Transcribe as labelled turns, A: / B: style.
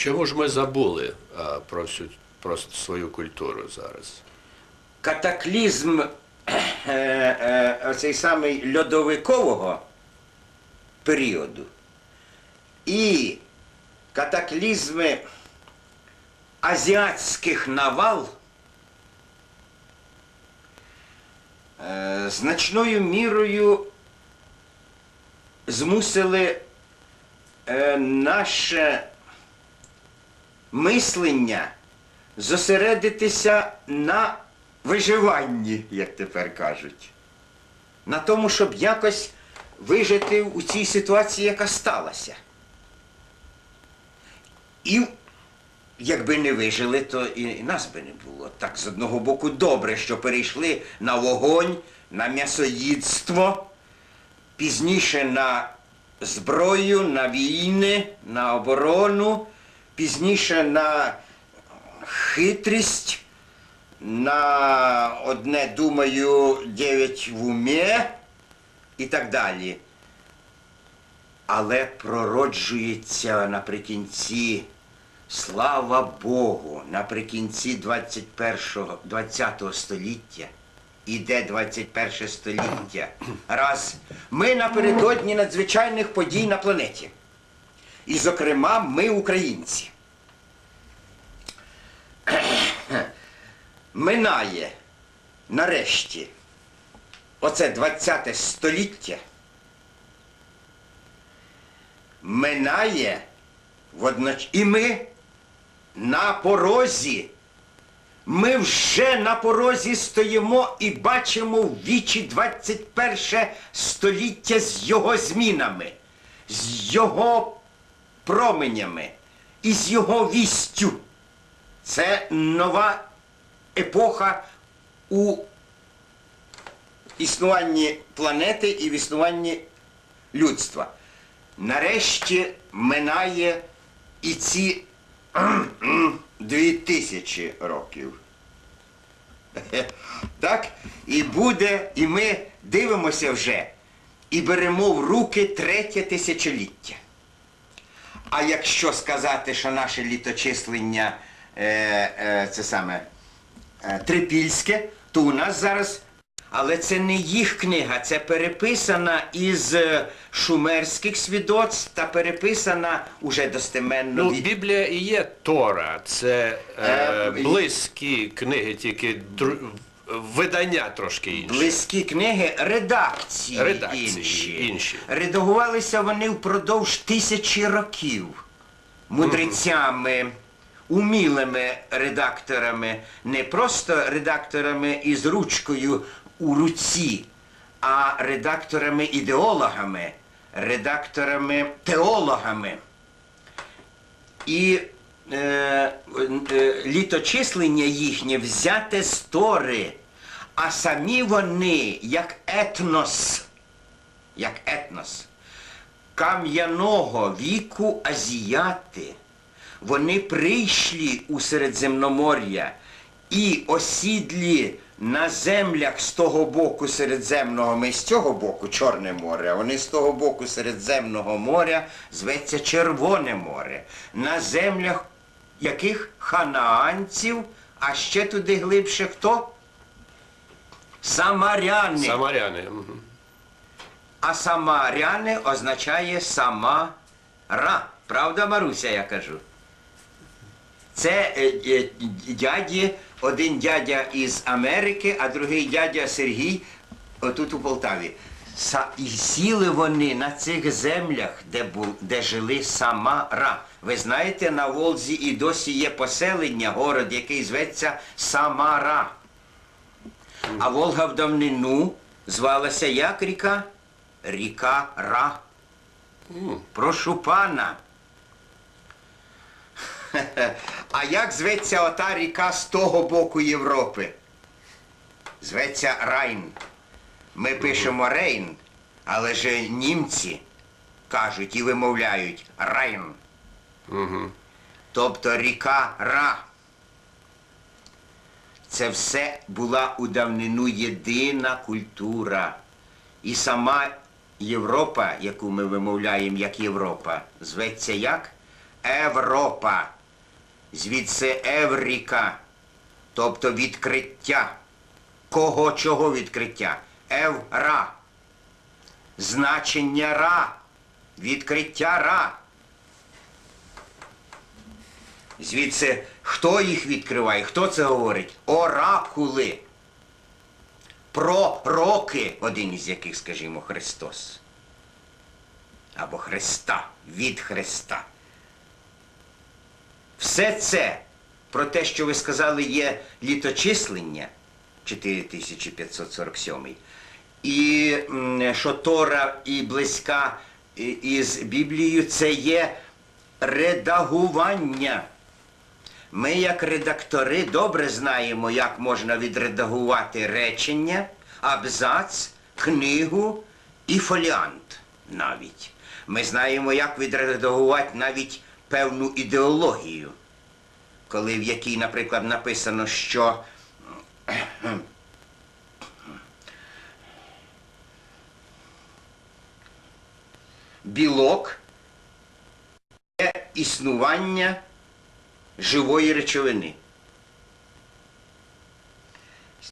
A: Чому ж ми забули про всю про свою культуру зараз?
B: Катаклізм е, е, оцей самий льодовикового періоду і катаклізми азіатських навал е, значною мірою змусили наше мислення зосередитися на виживанні, як тепер кажуть. На тому, щоб якось вижити у цій ситуації, яка сталася. І якби не вижили, то і нас би не було. Так, з одного боку, добре, що перейшли на вогонь, на м'ясоїдство, пізніше на зброю, на війни, на оборону, пізніше на хитрість, на одне, думаю, дев'ять в умі і так далі. Але пророджується наприкінці, слава Богу, наприкінці 21-го, 20-го століття. Іде 21 століття. Раз ми напередодні надзвичайних подій на планеті. І, зокрема, ми українці. Минає нарешті оце 20 століття. Минає водноч... і ми на порозі. Ми вже на порозі стоїмо і бачимо в вічі 21 століття з його змінами, з його променями і з його вістю. Це нова епоха у існуванні планети і в існуванні людства. Нарешті минає і ці дві тисячі років. Так? І буде, і ми дивимося вже і беремо в руки третє тисячоліття. А якщо сказати, що наше літочислення е, е, це саме е, трипільське, то у нас зараз. Але це не їх книга, це переписана із е, шумерських свідоцтв та переписана уже достеменно
A: Ну, Біблія і є Тора, це е,
B: Е,
A: близькі книги, тільки. Видання трошки інші.
B: близькі книги редакції,
A: Редакції
B: інші.
A: інші.
B: Редагувалися вони впродовж тисячі років мудрецями, умілими редакторами, не просто редакторами із ручкою у руці, а редакторами-ідеологами, редакторами-теологами. І літочислення їхнє взяте з Тори, а самі вони, як етнос, як етнос, кам'яного віку азіяти, вони прийшли у Середземномор'я і осідлі на землях з того боку Середземного, ми з цього боку Чорне море, а вони з того боку Середземного моря зветься Червоне море. На землях яких ханаанців, а ще туди глибше хто? Самаряни.
A: Самаряни.
B: А самаряни означає сама ра. Правда, Маруся, я кажу? Це е, е, дяді, один дядя із Америки, а другий дядя Сергій отут у Полтаві. І сіли вони на цих землях, де, бу, де жили Самара. Ви знаєте, на Волзі і досі є поселення, город, який зветься Самара. А Волга в давнину звалася як ріка? Ріка Ра. Прошу пана. А як зветься ота ріка з того боку Європи? Зветься Райн. Ми пишемо Рейн, але ж німці кажуть і вимовляють Райн. Тобто ріка Ра. Це все була у давнину єдина культура. І сама Європа, яку ми вимовляємо як Європа, зветься як? Європа. Звідси Евріка, тобто відкриття. Кого чого відкриття? Евра. Значення ра. Відкриття ра. Звідси хто їх відкриває? Хто це говорить? Оракули. Пророки, один із яких, скажімо, Христос. Або Христа, від Христа. Все це про те, що ви сказали, є літочислення 4547, і що Тора і близька із Біблією, це є редагування. Ми, як редактори, добре знаємо, як можна відредагувати речення, абзац, книгу і фоліант навіть. Ми знаємо, як відредагувати навіть певну ідеологію, коли в якій, наприклад, написано, що білок є існування живої речовини.